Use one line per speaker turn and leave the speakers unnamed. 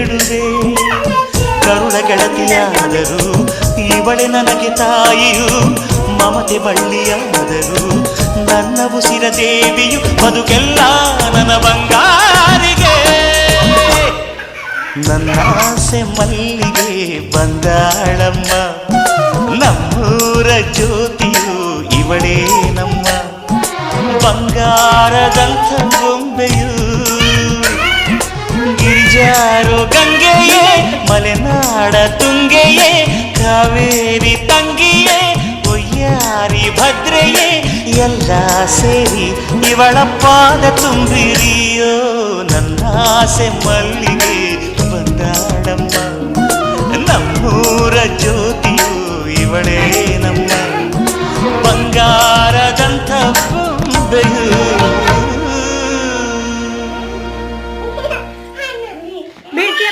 ಬೇಡುವೆ. ಕರುಣ ಗೆಳತಿಯಾದರು ಇವಳೆ ನನಗೆ ತಾಯಿಯು. ಮಮತೆ ಬಳ್ಳಿಯಾದರು ನನ್ನ ಉಸಿರ ದೇವಿಯು ಬದುಕೆಲ್ಲ ನನ್ನ ಬಂಗಾರಿಗೆ. ನನ್ನ ಆಸೆ ಮಲ್ಲಿಗೆ ಬಂದಾಳಮ್ಮ ನಮ್ಮೂರ ಜ್ಯೋತಿಯು ಇವಳೇ ನಮ್ಮ ಬಂಗಾರದಂಥ நாட துங்கையே காவேரி தங்கியே ஒய்யாரி பத்ரையே எல்லா ಸೇರಿ ಇವಳ ಪಾದ ತುಂಬಿರಿಯೋ ನನ್ನಾಸೆ ಮಲ್ಲಿಗೆ ಬಂದಾಡಮ್ಮ ನಮ್ಮೂರ ಜ್ಯೋತಿ